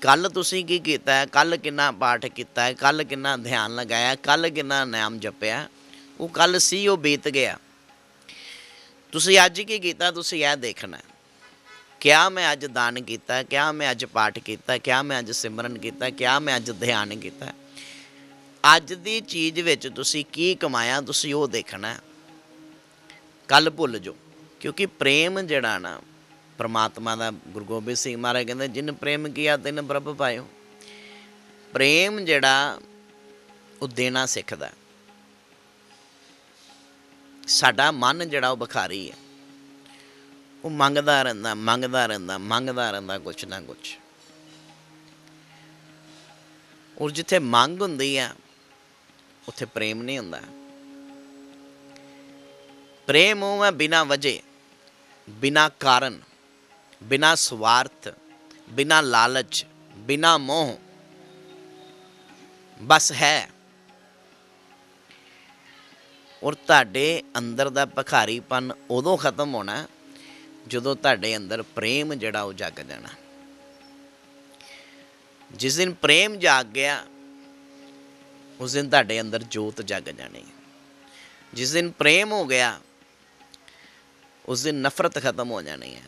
ਕੱਲ ਤੁਸੀਂ ਕੀ ਕੀਤਾ ਹੈ? ਕੱਲ ਕਿੰਨਾ ਪਾਠ ਕੀਤਾ ਹੈ? ਕੱਲ ਕਿੰਨਾ ਧਿਆਨ ਲਗਾਇਆ ਕੱਲ ਕਿੰਨਾ ਨਾਮ ਜਪਿਆ ਉਹ ਕੱਲ ਸੀ, ਉਹ ਬੀਤ ਗਿਆ। ਤੁਸੀਂ ਅੱਜ ਕੀ ਕੀਤਾ? ਤੁਸੀਂ ਇਹ ਦੇਖਣਾ ਕਿਆ ਮੈਂ ਅੱਜ ਦਾਨ ਕੀਤਾ ਕਿਆ ਮੈਂ ਅੱਜ ਪਾਠ ਕੀਤਾ ਕਿਆ ਮੈਂ ਅੱਜ ਸਿਮਰਨ ਕੀਤਾ ਕਿਆ ਮੈਂ ਅੱਜ ਧਿਆਨ ਕੀਤਾ ਅੱਜ ਦੀ ਚੀਜ਼ ਵਿੱਚ ਤੁਸੀਂ ਕੀ ਕਮਾਇਆ? ਤੁਸੀਂ ਉਹ ਦੇਖਣਾ ਕੱਲ ਭੁੱਲ ਜਾਓ। ਕਿਉਂਕਿ ਪ੍ਰੇਮ ਜਿਹੜਾ ਨਾ ਪ੍ਰਮਾਤਮਾ ਦਾ ਗੁਰੂ ਗੋਬਿੰਦ ਸਿੰਘ ਮਹਾਰਾਜ ਕਹਿੰਦੇ, ਜਿਨ ਪ੍ਰੇਮ ਕੀਆ ਤਿਨ ਪ੍ਰਭ ਪਾਇਓ। ਪ੍ਰੇਮ ਜਿਹੜਾ, ਉਹ ਦੇਣਾ ਸਿੱਖਦਾ। ਸਾਡਾ ਮਨ ਜਿਹੜਾ, ਉਹ ਬਖਾਰੀ ਹੈ। ਉਹ ਮੰਗਦਾ ਰਹਿੰਦਾ ਮੰਗਦਾ ਰਹਿੰਦਾ ਮੰਗਦਾ ਰਹਿੰਦਾ, ਕੁਛ ਨਾ ਕੁਛ। ਔਰ ਜਿੱਥੇ ਮੰਗ ਹੁੰਦੀ ਆ, ਉੱਥੇ ਪ੍ਰੇਮ ਨਹੀਂ ਹੁੰਦਾ। ਪ੍ਰੇਮ ਉਹ ਹੈ ਬਿਨਾ ਵਜੇ ਬਿਨਾ ਕਾਰਨ। ਬਿਨਾ ਸਵਾਰਥ, ਬਿਨਾ ਲਾਲਚ, ਬਿਨਾ ਮੋਹ, ਬਸ ਹੈ। ਔਰ ਤੁਹਾਡੇ ਅੰਦਰ ਦਾ ਭਖਾਰੀਪਨ ਉਦੋਂ ਖਤਮ ਹੋਣਾ ਜਦੋਂ ਤੁਹਾਡੇ ਅੰਦਰ ਪ੍ਰੇਮ ਜਿਹੜਾ ਉਹ ਜਗ ਜਾਣਾ। ਜਿਸ ਦਿਨ ਪ੍ਰੇਮ ਜਾਗ ਗਿਆ, ਉਸ ਦਿਨ ਤੁਹਾਡੇ ਅੰਦਰ ਜੋਤ ਜਗ ਜਾਣੀ। ਜਿਸ ਦਿਨ ਪ੍ਰੇਮ ਹੋ ਗਿਆ, ਉਸ ਦਿਨ ਨਫ਼ਰਤ ਖਤਮ ਹੋ ਜਾਣੀ ਹੈ।